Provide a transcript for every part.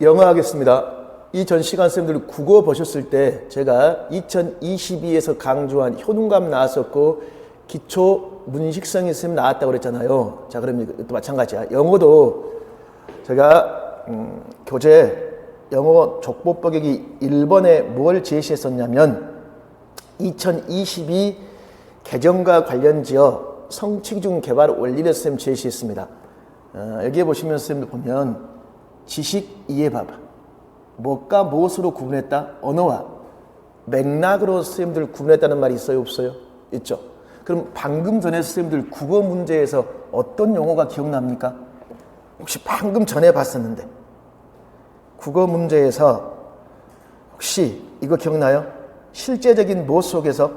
영어 하겠습니다. 이전 시간 쌤들 국어 보셨을 때 제가 2022에서 강조한 효능감 나왔었고 기초 문식성이 쌤 나왔다고 그랬잖아요. 자, 그럼 이것도 마찬가지야. 영어도 제가 음, 교재 영어 족보법격이 1번에 뭘 제시했었냐면 2022 개정과 관련지어 성취 중 개발 원리를 쌤 제시했습니다. 어, 여기에 보시면 쌤들 보면 지식 이해 봐봐. 뭐가 무엇으로 구분했다? 언어와 맥락으로 쌤들 구분했다는 말이 있어요? 없어요? 있죠. 그럼 방금 전에 쌤들 국어 문제에서 어떤 용어가 기억납니까? 혹시 방금 전에 봤었는데 국어 문제에서 혹시 이거 기억나요? 실제적인 뭐 속에서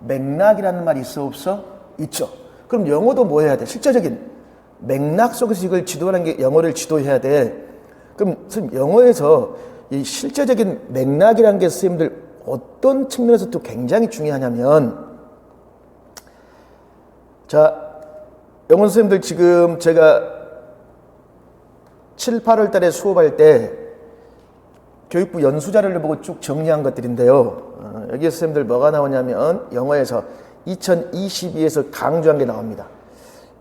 맥락이라는 말이 있어 없어? 있죠. 그럼 영어도 뭐 해야 돼? 실제적인 맥락 속에서 이걸 지도하는 게 영어를 지도해야 돼. 그럼 선생님 영어에서 이 실제적인 맥락이라는 게 선생님들 어떤 측면에서 또 굉장히 중요하냐면 자 영어 선생님들 지금 제가 7, 8월 달에 수업할 때 교육부 연수 자료를 보고 쭉 정리한 것들인데요. 어, 여기 선생님들 뭐가 나오냐면 영어에서 2022에서 강조한 게 나옵니다.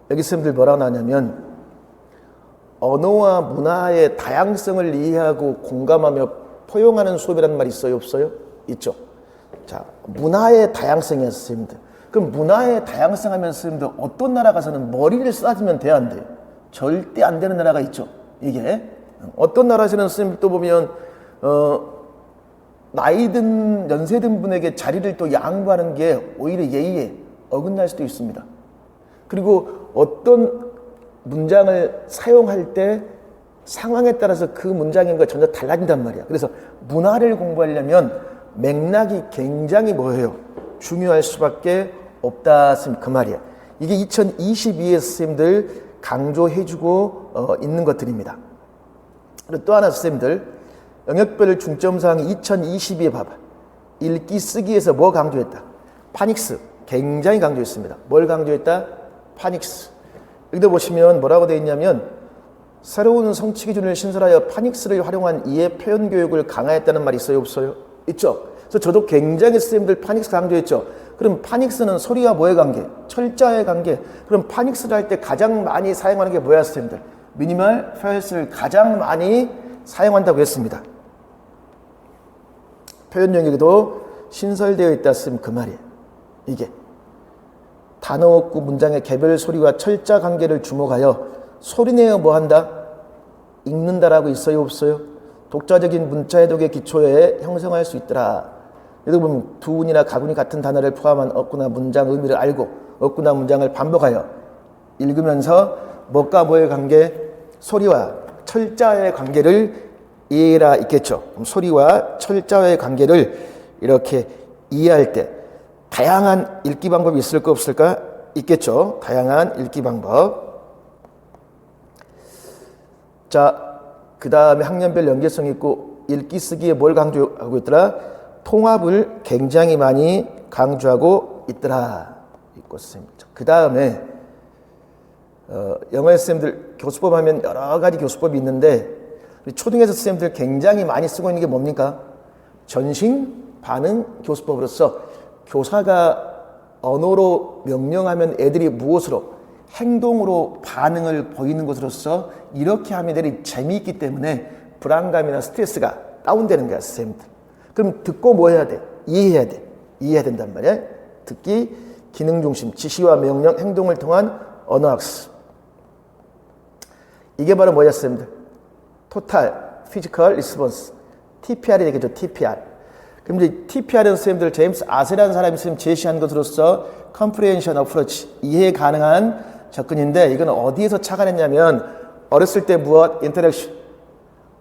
여기 선생님들 뭐라 나오냐면 언어와 문화의 다양성을 이해하고 공감하며 포용하는 수업이라는 말이 있어요, 없어요? 있죠. 자, 문화의 다양성이야, 선생님들. 그럼 문화의 다양성 하면 선생님들 어떤 나라 가서는 머리를 싸주면 돼, 안 돼요? 절대 안 되는 나라가 있죠. 이게. 어떤 나라에서는 선생님들 또 보면, 어, 나이 든, 연세 든 분에게 자리를 또 양보하는 게 오히려 예의에 어긋날 수도 있습니다. 그리고 어떤 문장을 사용할 때 상황에 따라서 그 문장인가 전혀 달라진단 말이야. 그래서 문화를 공부하려면 맥락이 굉장히 뭐예요? 중요할 수밖에 없다. 그 말이야. 이게 2022에 선생님들 강조해주고 어, 있는 것들입니다. 그리고 또 하나 선생님들 영역별 중점사항 2022에 봐봐. 읽기 쓰기에서 뭐 강조했다? 파닉스 굉장히 강조했습니다. 뭘 강조했다? 파닉스. 여기도 보시면 뭐라고 되어 있냐면 새로운 성취 기준을 신설하여 파닉스를 활용한 이해 표현 교육을 강화했다는 말이 있어요 없어요? 있죠. 그래서 저도 굉장히 선생님들 파닉스 강조했죠. 그럼 파닉스는 소리와 뭐의 관계? 철자의 관계. 그럼 파닉스를 할 때 가장 많이 사용하는 게 뭐야 선생님들? 미니멀 페어스를 가장 많이 사용한다고 했습니다. 표현 영역에도 신설되어 있다 쓰면 그 말이에요. 이게 단어 없고 문장의 개별 소리와 철자 관계를 주목하여 소리내어 뭐한다? 읽는다라고 있어요 없어요? 독자적인 문자 해독의 기초에 형성할 수 있더라. 여기 보면 두운이나 가군이 같은 단어를 포함한 어구나 문장 의미를 알고 어구나 문장을 반복하여 읽으면서 뭐과 뭐의 관계, 소리와 철자의 관계를 이해라 있겠죠. 소리와 철자의 관계를 이렇게 이해할 때 다양한 읽기 방법이 있을까 없을까? 있겠죠. 다양한 읽기 방법. 자, 그 다음에 학년별 연계성 있고 읽기 쓰기에 뭘 강조하고 있더라? 통합을 굉장히 많이 강조하고 있더라. 그 다음에 어, 영어 쌤들 교수법 하면 여러 가지 교수법이 있는데 초등에서 쌤들 굉장히 많이 쓰고 있는 게 뭡니까? 전신 반응 교수법으로서 교사가 언어로 명령하면 애들이 무엇으로 행동으로 반응을 보이는 것으로서 이렇게 하면 애들이 재미있기 때문에 불안감이나 스트레스가 다운되는 거야, 쌤들. 그럼 듣고 뭐 해야 돼? 이해해야 돼. 이해해야 된단 말이야. 듣기, 기능 중심, 지시와 명령, 행동을 통한 언어 학습. 이게 바로 뭐야, 쌤들? 토탈, 피지컬 리스폰스. TPR이 되겠죠, TPR. 그럼 이제 TPR은 선생님들 제임스 아세라는 사람이 선생님 제시한 것으로서 컴프레hen션 어프로치 이해 가능한 접근인데 이건 어디에서 착안했냐면 어렸을 때 무엇 인터랙션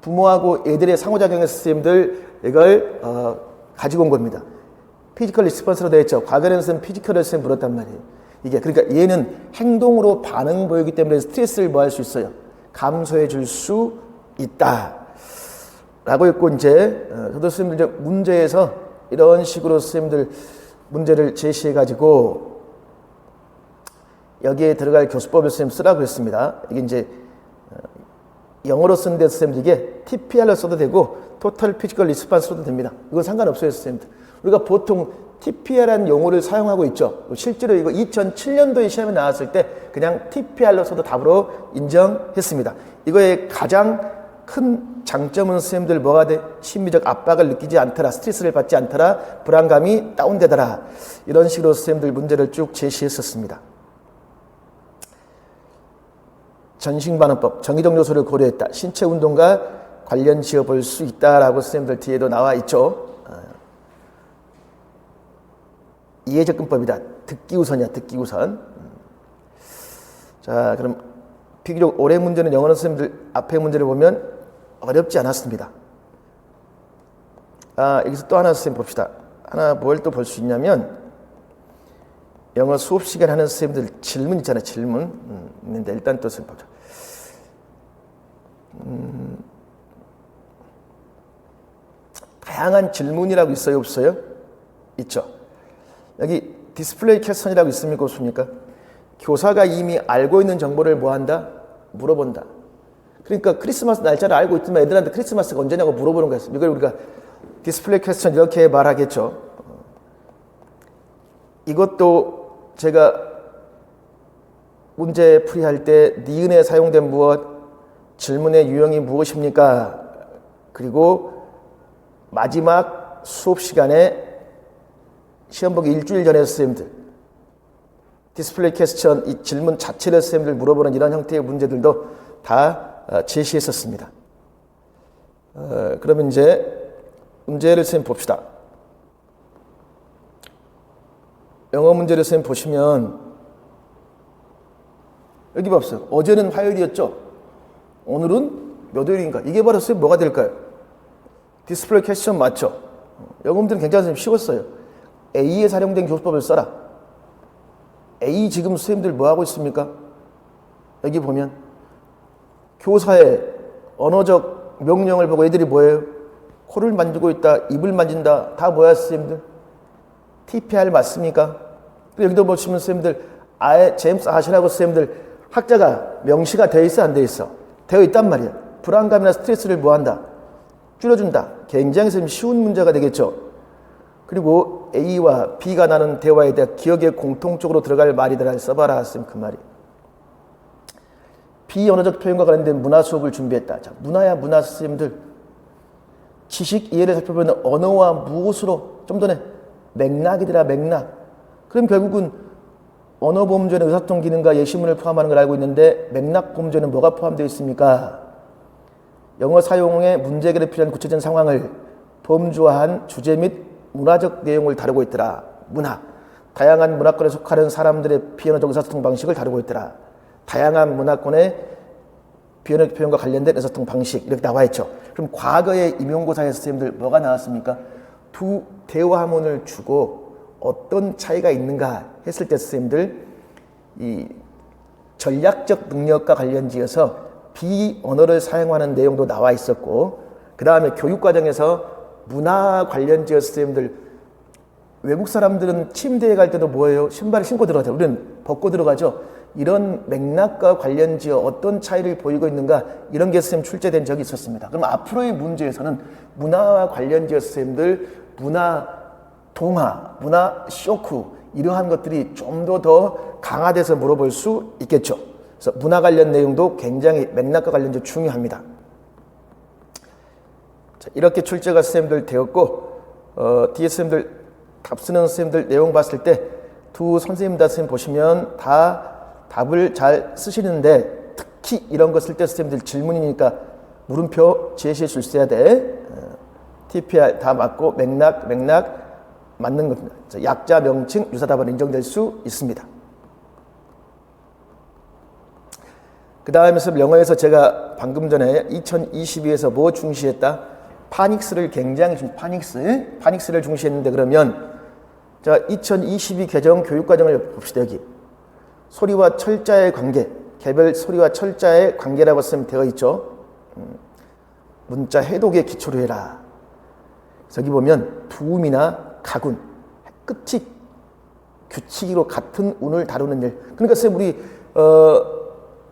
부모하고 애들의 상호작용의 선생님들 이걸 어, 가지고 온 겁니다. 피지컬 리스폰스로 되어 있죠. 과거에는 선생님 피지컬을 선생님 물었단 말이에요. 이게 그러니까 얘는 행동으로 반응 보이기 때문에 스트레스를 뭐 할 수 있어요. 감소해 줄 수 있다. 라고 했고 이제 어, 저도 선생님들 이제 문제에서 이런 식으로 선생님들 문제를 제시해 가지고 여기에 들어갈 교수법을 선생님 쓰라고 했습니다. 이게 이제 어, 영어로 쓴데 선생님들 이게 TPR로 써도 되고 토탈 피지컬 리스판스 써도 됩니다. 이건 상관없어요, 선생님들. 우리가 보통 TPR이라는 용어를 사용하고 있죠. 실제로 이거 2007년도에 시험에 나왔을 때 그냥 TPR로 써도 답으로 인정했습니다. 이거의 가장 큰 장점은 선생님들 뭐가 돼? 심리적 압박을 느끼지 않더라. 스트레스를 받지 않더라. 불안감이 다운되더라. 이런 식으로 선생님들 문제를 쭉 제시했었습니다. 전신반응법, 정의적 요소를 고려했다. 신체 운동과 관련 지어 볼 수 있다라고 선생님들 뒤에도 나와 있죠. 어. 이해접근법이다. 듣기 우선이야, 듣기 우선. 음. 자, 그럼 비교적 올해 문제는 영어 선생님들 앞에 문제를 보면 어렵지 않았습니다. 아, 여기서 또 하나 선생님 봅시다. 하나 뭘 또 볼 수 있냐면 영어 수업 시간 하는 선생님들 질문 있잖아요. 질문 음, 있는데 일단 또 선생님 보자. 음, 다양한 질문이라고 있어요, 없어요? 있죠. 여기 디스플레이 캡션이라고 있습니까, 없습니까? 교사가 이미 알고 있는 정보를 뭐한다? 물어본다. 그러니까 크리스마스 날짜를 알고 있지만 애들한테 크리스마스가 언제냐고 물어보는 거였습니다. 이걸 우리가 디스플레이 퀘스천 이렇게 말하겠죠. 이것도 제가 문제 풀이할 때 니은에 사용된 무엇, 질문의 유형이 무엇입니까? 그리고 마지막 수업 시간에 시험 보기 일주일 전에 선생님들 디스플레이 퀘스천 이 질문 자체를 선생님들 물어보는 이런 형태의 문제들도 다 어, 제시했었습니다. 어, 그러면 이제 문제를 선생님 봅시다. 영어 문제를 선생님 보시면 여기 봐보세요. 어제는 화요일이었죠? 오늘은 몇 요일인가? 이게 바로 선생님 뭐가 될까요? 디스플레이 퀘스천 맞죠? 영어 문제는 굉장히 쉬웠어요. A에 사용된 교수법을 써라. A 지금 선생님들 뭐 하고 있습니까? 여기 보면 교사의 언어적 명령을 보고 애들이 뭐예요? 코를 만지고 있다, 입을 만진다, 다 뭐야, 선생님들? TPR 맞습니까? 여기도 보시면 선생님들, 아예 제임스 아시라고 선생님들, 학자가 명시가 되어 있어, 안 되어 있어? 되어 있단 말이야. 불안감이나 스트레스를 뭐한다? 줄여준다. 굉장히 쉬운 문제가 되겠죠. 그리고 A와 B가 나는 대화에 대해 기억에 공통적으로 들어갈 말이더라 써봐라, 선생님 그 말이. 비언어적 표현과 관련된 문화 수업을 준비했다. 자, 문화야 문화 선생님들 지식 이해를 살펴보면 언어와 무엇으로 좀 전에 맥락이더라 맥락. 그럼 결국은 언어 보험조는 의사소통 기능과 예시문을 포함하는 걸 알고 있는데 맥락 보험조는 뭐가 포함되어 있습니까? 영어 사용에 문제 해결에 필요한 구체적인 상황을 범주화한 주제 및 문화적 내용을 다루고 있더라. 문화. 다양한 문화권에 속하는 사람들의 비언어적 의사소통 방식을 다루고 있더라. 다양한 문화권의 비언어 표현과 관련된 의사소통 방식 이렇게 나와 있죠. 그럼 과거의 임용고사의 선생님들 뭐가 나왔습니까? 두 대화문을 주고 어떤 차이가 있는가 했을 때 선생님들 이 전략적 능력과 관련지어서 비언어를 사용하는 내용도 나와 있었고 그 다음에 교육과정에서 문화 관련지어 선생님들 외국 사람들은 침대에 갈 때도 뭐예요? 신발을 신고 들어가죠. 우리는 벗고 들어가죠. 이런 맥락과 관련 지어 어떤 차이를 보이고 있는가 이런 게 선생님 출제된 적이 있었습니다. 그럼 앞으로의 문제에서는 문화와 관련 지어 선생님들 문화 동화, 문화 쇼크 이러한 것들이 좀 더 더 강화돼서 물어볼 수 있겠죠. 그래서 문화 관련 내용도 굉장히 맥락과 관련지어 중요합니다. 자, 이렇게 출제가 선생님들 되었고 어, 뒤에 선생님들 답 쓰는 선생님들 내용 봤을 때 두 선생님 다 선생님 보시면 다 답을 잘 쓰시는데 특히 이런 거 쓸 때 선생님들 질문이니까 물음표 제시해 있어야 돼. 어, TPR 다 맞고 맥락 맥락 맞는 겁니다. 약자 명칭 유사답은 인정될 수 있습니다. 그 다음에 영어에서 제가 방금 전에 2022에서 뭐 중시했다? 파닉스를 굉장히 중 파닉스 파닉스를 중시했는데 그러면 자 2022 개정 교육과정을 봅시다 여기 소리와 철자의 관계, 개별 소리와 철자의 관계라고 쓰면 되어 있죠. 음, 문자 해독에 기초로 해라. 여기 보면 부음이나 가군, 끝이 규칙으로 같은 운을 다루는 일. 그러니까 쌤 우리 어,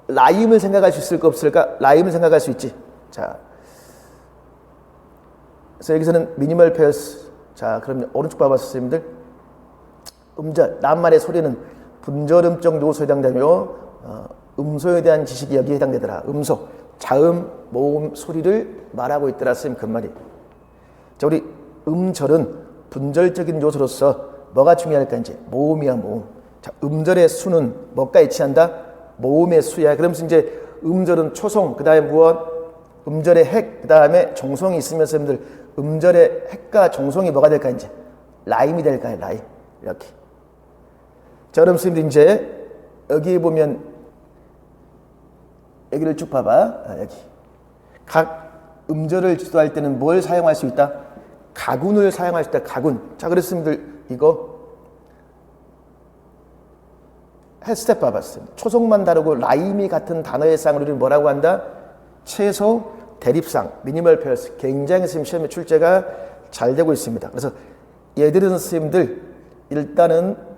라임을 생각할 수 있을까 없을까? 라임을 생각할 수 있지. 자, 그래서 여기서는 미니멀 페어스. 자, 그럼 오른쪽 봐봐, 선생님들. 음절, 낱말의 소리는 분절음적 요소에 해당되며 어, 음소에 대한 지식이 여기에 해당되더라. 음소, 자음, 모음, 소리를 말하고 있더라. 선생님 그 말이. 자, 우리 음절은 분절적인 요소로서 뭐가 중요할까 이제 모음이야 모음. 자, 음절의 수는 뭐가 일치한다? 모음의 수야. 그러면서 이제 음절은 초성, 그 다음에 무엇? 음절의 핵, 그 다음에 종성이 있으면 선생님들 음절의 핵과 종성이 뭐가 될까 이제 라임이 될까요? 라임 이렇게. 자, 그럼 선생님들 이제 여기 보면 여기를 쭉 봐봐. 아, 여기 각 음절을 지도할 때는 뭘 사용할 수 있다? 가군을 사용할 수 있다. 가군. 자, 선생님들 이거 헬스텝 봐봤어요. 초성만 다르고 라임이 같은 단어의 쌍을 우리는 뭐라고 한다? 최소 대립상, 미니멀 페어스. 굉장히 선생님 시험에 출제가 잘 되고 있습니다. 그래서 얘들은 선생님들 일단은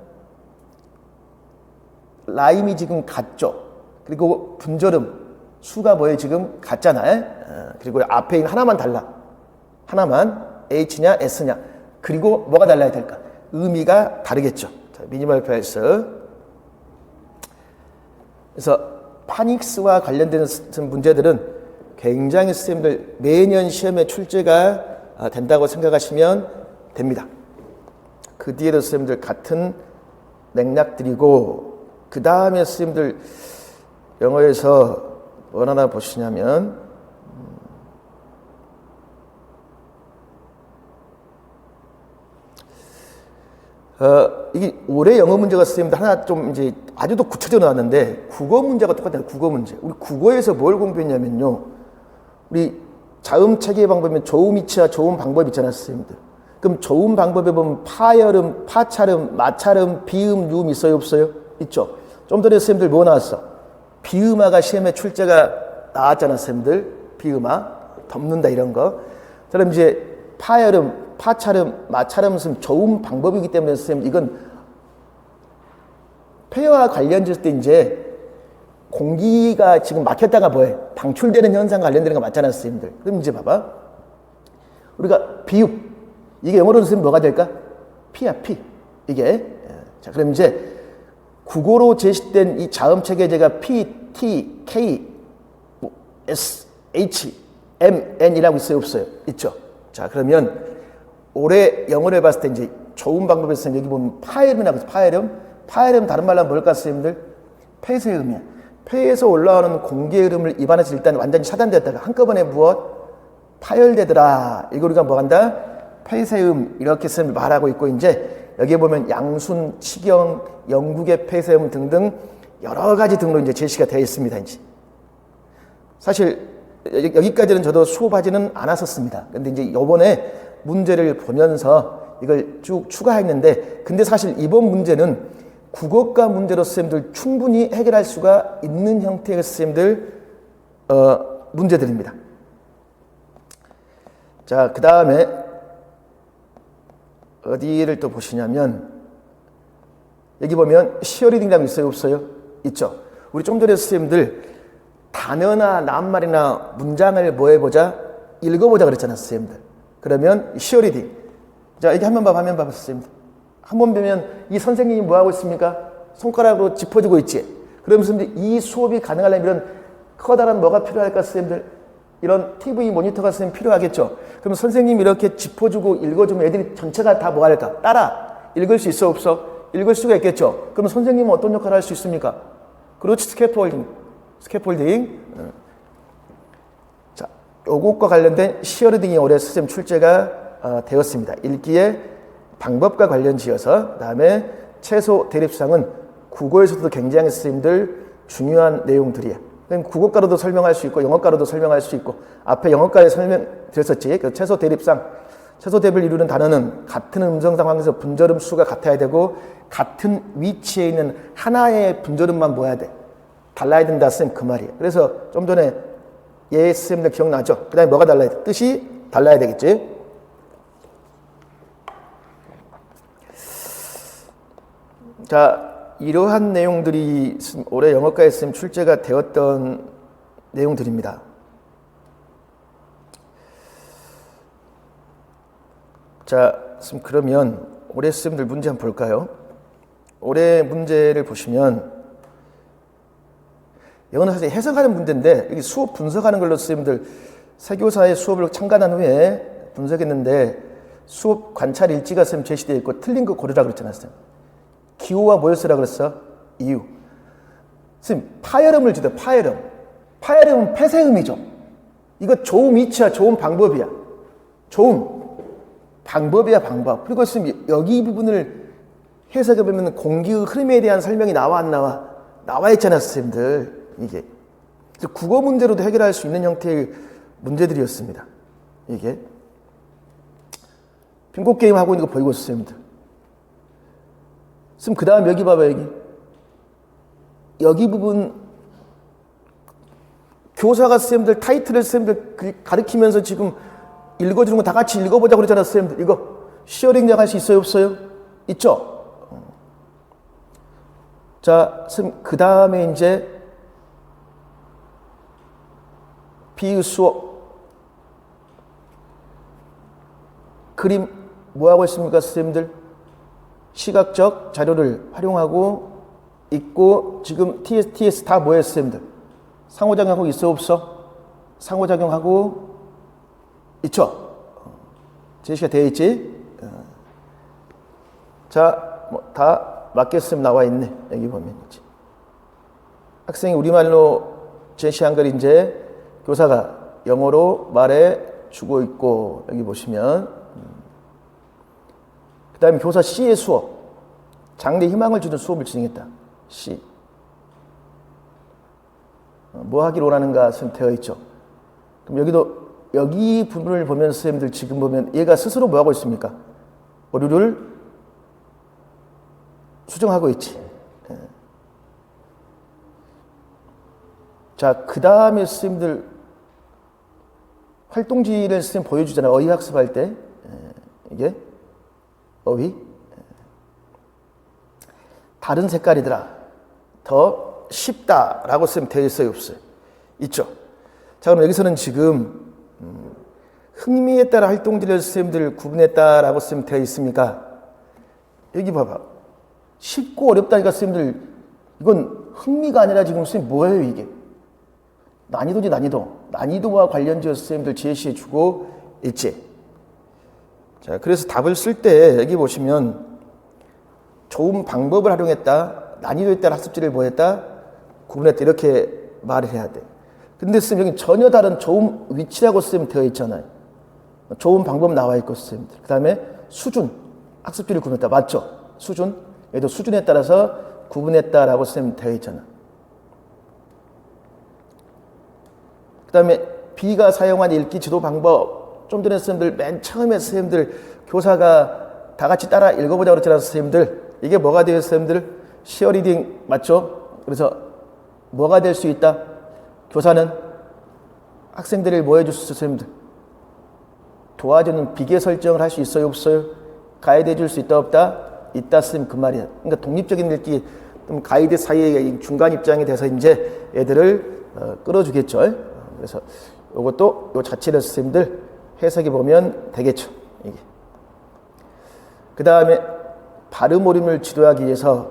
라임이 지금 같죠. 그리고 분절음 수가 뭐예요 지금 같잖아요. 어, 그리고 앞에 있는 하나만 달라. 하나만 H냐 S냐. 그리고 뭐가 달라야 될까? 의미가 다르겠죠. 자, 미니멀 페어스. 그래서 파닉스와 관련되는 문제들은 굉장히 선생님들 매년 시험에 출제가 아, 된다고 생각하시면 됩니다. 그 뒤에도 선생님들 같은 맥락들이고 그 다음에 선생님들 영어에서 뭘 하나 보시냐면 어, 이게 올해 영어 문제가 선생님들 하나 좀 이제 아주 더 구체적으로 나왔는데 국어 문제가 똑같아요. 국어 문제. 우리 국어에서 뭘 공부했냐면요. 우리 자음 체계 방법이면 조음 이치와 조음 방법 있잖아요, 선생님들. 그럼 조음 방법에 보면 파열음, 파찰음, 마찰음, 비음, 유음 있어요, 없어요? 있죠. 좀 전에 선생님들 뭐 나왔어? 비음화가 시험에 출제가 나왔잖아, 선생님들. 비음화. 덮는다, 이런 거. 그럼 이제 파열음, 파찰음, 마찰음은 좋은 방법이기 때문에 선생님 이건 폐와 관련됐을 때 이제 공기가 지금 막혔다가 뭐해? 방출되는 현상 관련되는 거 맞잖아, 선생님들. 그럼 이제 봐봐. 우리가 비읍. 이게 영어로 선생님 뭐가 될까? 피야, 피. 이게. 예. 자, 그럼 이제 국어로 제시된 이 자음 체계제가 P, T, K, 뭐 S, H, M, N이라고 있어요, 없어요? 있죠. 자, 그러면 올해 영어를 봤을 때 이제 좋은 방법에서 여기 보면 파열음이라고 해서 파열음. 파열음 다른 말로 하면 뭘까, 선생님들? 폐쇄 음이야. 폐에서 올라오는 공기의 흐름을 입안에서 일단 완전히 차단됐다가 한꺼번에 무엇? 파열되더라. 이거 우리가 뭐 한다? 폐쇄음 이렇게 선 말하고 있고 이제 여기에 보면 양순, 치경, 영국의 폐쇄음 등등 여러 가지 등으로 이제 제시가 되어 있습니다. 이제 사실 여기까지는 저도 수업하지는 않았었습니다. 근데 이제 요번에 문제를 보면서 이걸 쭉 추가했는데 근데 사실 이번 문제는 국어과 문제로 선생님들 충분히 해결할 수가 있는 형태의 선생님들 어, 문제들입니다. 자, 그 다음에 어디를 또 보시냐면 여기 보면 시어리딩이라고 있어요, 없어요? 있죠. 우리 좀 전에 선생님들 단어나 낱말이나 문장을 뭐 해보자? 읽어보자 그랬잖아요, 선생님들. 그러면 시어리딩. 자, 여기 한번 봐, 화면 봐, 선생님들. 한 번 보면 이 선생님이 뭐 하고 있습니까? 손가락으로 짚어주고 있지. 그러면서 이 수업이 가능하려면 이런 커다란 뭐가 필요할까, 선생님들? 이런 TV 모니터가 선생님 필요하겠죠. 그럼 선생님이 이렇게 짚어주고 읽어주면 애들이 전체가 다뭐 할까? 따라 읽을 수 있어, 없어? 읽을 수가 있겠죠. 그럼 선생님은 어떤 역할을 할 수 있습니까? 그렇지, 스캐폴딩. 스캐폴딩. 자, 요것과 관련된 시어리딩이 올해 선생님 출제가 어, 되었습니다. 읽기의 방법과 관련 지어서 그다음에 최소 대립상은 국어에서도 굉장히 선생님들 중요한 내용들이에요. 국어가로도 설명할 수 있고 영어가로도 설명할 수 있고 앞에 영어가에 설명 드렸었지. 그 최소 대립상 최소 대립을 이루는 단어는 같은 음성 상황에서 분절음 수가 같아야 되고 같은 위치에 있는 하나의 분절음만 모아야 돼. 달라야 된다 쌤 그 말이에요. 그래서 좀 전에 예 쌤들 기억나죠? 그 다음에 뭐가 달라야 돼? 뜻이 달라야 되겠지. 자, 이러한 내용들이 스- 올해 영어과에 쌤 출제가 되었던 내용들입니다. 자, 쌤 그러면 올해 쌤들 문제 한번 볼까요? 올해 문제를 보시면 이거는 사실 해석하는 문제인데 여기 수업 분석하는 걸로 쌤들 세교사의 수업을 참관한 후에 분석했는데 수업 관찰 일지가 쌤 제시되어 있고 틀린 거 고르라 그랬잖아요 쌤. 기호와 뭐였으라 그랬어? 이유. 쌤 파열음을 주대 파열음. 파열음은 폐쇄음이죠. 이거 좋은 위치야 좋은 방법이야. 좋은 방법이야 방법. 그리고 쌤 여기 이 부분을 해석해 보면 공기의 흐름에 대한 설명이 나와 안 나와? 나와 있잖아 쌤들 이게. 그래서 국어 문제로도 해결할 수 있는 형태의 문제들이었습니다. 이게. 빙고 게임 하고 있는 거 보이고 있습니다. 쌤, 그 다음 여기 봐봐, 여기. 여기 부분, 교사가 쌤들, 타이틀을 쌤들 그- 가르치면서 지금 읽어주는 거 다 같이 읽어보자 그러잖아, 쌤들. 이거, 시어링 할수 있어요, 없어요? 있죠? 어. 자, 쌤, 그 다음에 이제, 비유 수업. 그림, 뭐 하고 있습니까, 쌤들? 시각적 자료를 활용하고 있고 지금 TS, TS 다 뭐예요, 쌤들? 상호작용하고 있어 없어? 상호작용하고 있죠? 어, 제시가 되어 있지? 어. 자, 뭐 다 맞겠으면 나와 있네. 여기 보면 이제 학생이 우리말로 제시한 걸 이제 교사가 영어로 말해 주고 있고 여기 보시면 그 다음에 교사 C의 수업. 장래 희망을 주는 수업을 진행했다. C. 어, 뭐 하기를 원하는가 되어 있죠. 그럼 여기도 여기 부분을 보면 선생님들 지금 보면 얘가 스스로 뭐 하고 있습니까? 오류를 수정하고 있지. 예. 자, 그 다음에 선생님들 활동지를 선생님 보여주잖아요. 어휘 학습할 때. 예, 이게 어휘? 다른 색깔이더라. 더 쉽다라고 쓰면 되어 있어요 없어요? 있죠. 자 그럼 여기서는 지금 음, 흥미에 따라 활동들을 선생님들 구분했다라고 쓰면 되어 있습니까? 여기 봐봐. 쉽고 어렵다니까 선생님들. 이건 흥미가 아니라 지금 선생님 뭐예요 이게? 난이도지 난이도. 난이도와 관련지어 선생님들 제시해 주고 있지 자, 그래서 답을 쓸 때 여기 보시면 좋은 방법을 활용했다, 난이도에 따라 학습지를 보였다, 구분했다 이렇게 말을 해야 돼. 근데 쌤 여기 전혀 다른 좋은 위치라고 쓰면 되어 있잖아요. 좋은 방법 나와 있고 쌤. 그 다음에 수준, 학습지를 구분했다. 맞죠? 수준. 얘도 수준에 따라서 구분했다라고 쓰면 되어 있잖아. 그 다음에 B가 사용한 읽기 지도 방법. 좀 전에 선생님들 맨 처음에 선생님들 교사가 다 같이 따라 읽어보자 그랬잖아요 선생님들. 이게 뭐가 돼요 선생님들? 시어리딩 맞죠? 그래서 뭐가 될 수 있다? 교사는 학생들을 뭐 해줄 수 있어요 선생님들? 도와주는 비계 설정을 할 수 있어요 없어요? 가이드 해줄 수 있다 없다? 있다 쓰면 그 말이야. 그러니까 독립적인 읽기 좀 가이드 사이에 이 중간 입장이 돼서 이제 애들을 어, 끌어주겠죠. 그래서 이것도 요 자체를 선생님들 해석해 보면 되겠죠. 이게. 그 다음에 발음 오림을 지도하기 위해서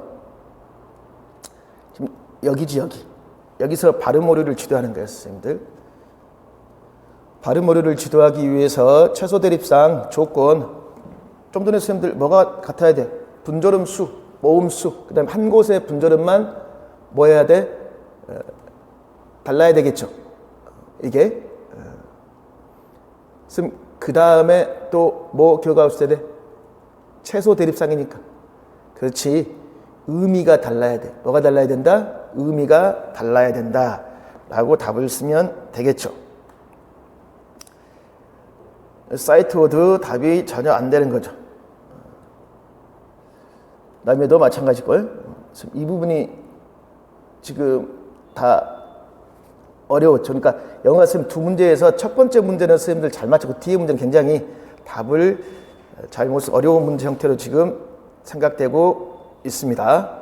지금 여기지 여기 여기서 발음 오류를 지도하는 거예요, 선생님들. 발음 오류를 지도하기 위해서 최소 대립상 조건 좀 전에 선생님들 뭐가 같아야 돼? 분절음 수, 모음 수, 그 다음 한 곳의 분절음만 뭐 해야 돼? 어, 달라야 되겠죠. 이게 그 다음에 또뭐 기억하고 있어야 돼? 최소 대립상이니까. 그렇지. 의미가 달라야 돼. 뭐가 달라야 된다? 의미가 달라야 된다. 라고 답을 쓰면 되겠죠. 사이트 워드 답이 전혀 안 되는 거죠. 남에도 마찬가지걸. 이 부분이 지금 다 어려웠죠. 그러니까 영어 선생님 두 문제에서 첫 번째 문제는 선생님들 잘 맞췄고 뒤에 문제는 굉장히 답을 잘못 어려운 문제 형태로 지금 생각되고 있습니다.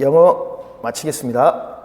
영어 마치겠습니다.